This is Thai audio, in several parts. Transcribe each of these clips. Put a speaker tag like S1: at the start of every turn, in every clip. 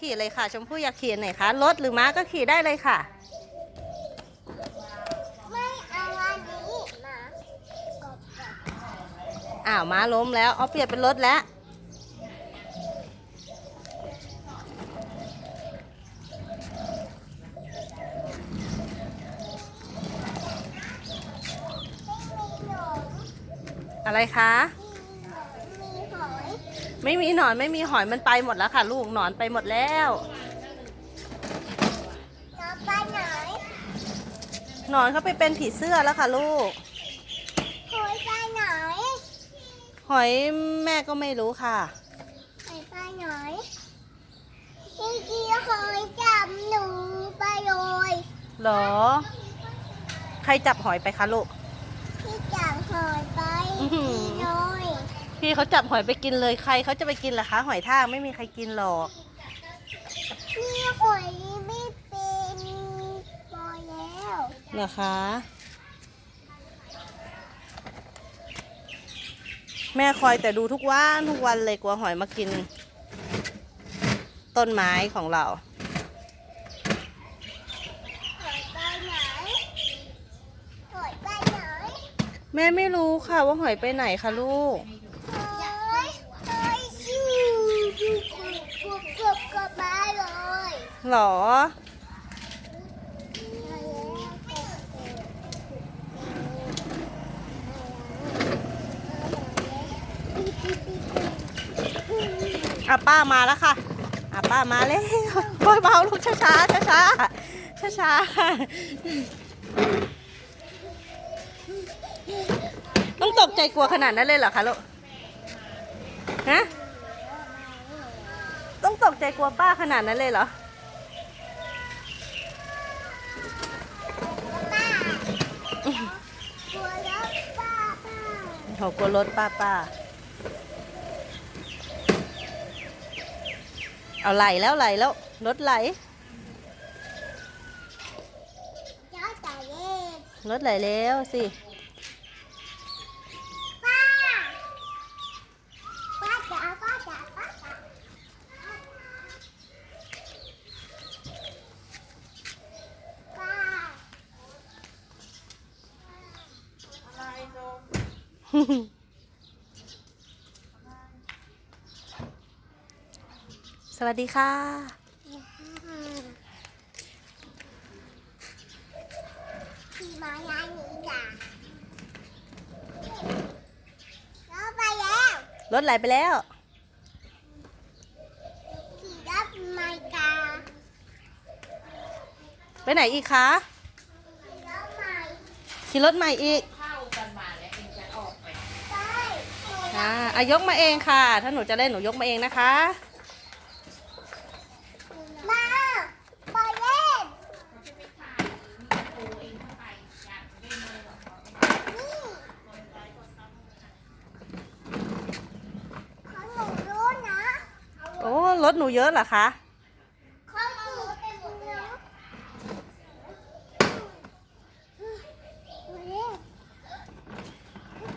S1: ขี่เลยค่ะ ชมพู่อยากขี่อันไหนคะรถหรือม้าก็ขี่ได้เลยค่ะ
S2: ไม่เอาอันนี้มา
S1: อ้าวม้าล้มแล้วเอาเปลี่ยนเป็นรถแล้ว อะไรคะ ไม่มีหนอนไม่มีหอยมันไปหมดแล้วค่ะ ลูกหนอนไปหมดแล้ว
S2: น้ำปลาไหน
S1: หนอนเขาไปเป็นผีเสื้อแล้วค่ะ ลูก
S2: หอยปลาไหน
S1: หอยแม่ก็ไม่รู้ค่ะ
S2: หอยปลาไหนพี่กี้หอยจับหนูไปเลย
S1: เหรอ ใครจับหอยไปคะลูก
S2: พี่จับหอยไป
S1: อื้อหือ
S2: เลย
S1: พี่เขาจับหอยไปกินเลยใครเขาจะไปกินล่ะคะ หอยทากไม่มีใครกินหรอก
S2: พี่หอยไม่เป็นพอแล้ว
S1: เหรอคะ แม่คอยแต่ดูทุกวันทุกวันเลยกลัวหอยมากิน ต้นไม้ของเรา
S2: หอยปลาไหนหอยปลาไหน
S1: แม่ไม่รู้ค่ะว่าหอยไปไหนคะลูก
S2: หอยหอยชิวดูกรุบกรุบกรุบกรุบมาเลย
S1: หรอ อะป้ามาแล้วค่ะ อะป้ามาแล้วโอ้ยเบาลูกช้าช้าช้าช้าช้าช้าๆค่ะ ต้องตกใจกลัวขนาดนั้นเลยเหรอคะลูก ฮะ ต้องตกใจกลัวป้าขนาดนั้นเลยเหรอ
S2: ป้าตัวแล้วป้าป้า
S1: โหกลัวรถป้าป้าเอาไหลแล้วไหลแล้วรถไหล
S2: เจ้าตาเล่น
S1: รถไหลแล้วสิ
S2: ป้าป้าจ๋าป้าจ๋าป้าจ๋าป้า
S1: สวัสดีค่ะ
S2: ขี่มายานนี้จ้ะแล้วไปแล้ว
S1: รถไหลไปแล้ว
S2: ขี่รถไม่กา
S1: ไปไหนอีกคะ
S2: ขี่รถไม่
S1: ขี่รถใหม่อีก
S2: ไป
S1: อ่าอายกมาเองค่ะ ถ้าหนูจะเล่นหนูยกมาเองนะคะ
S2: มาไปเล่นนี่ของหนูรู้นะ
S1: โอ้รถหนูเยอะเหรอคะ
S2: ของหนูเป็นหมดแล้ว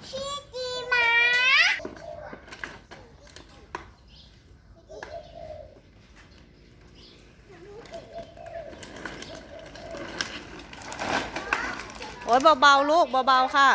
S2: ชี้จีมา
S1: โอ้ยเบาๆลูกเบาๆค่ะ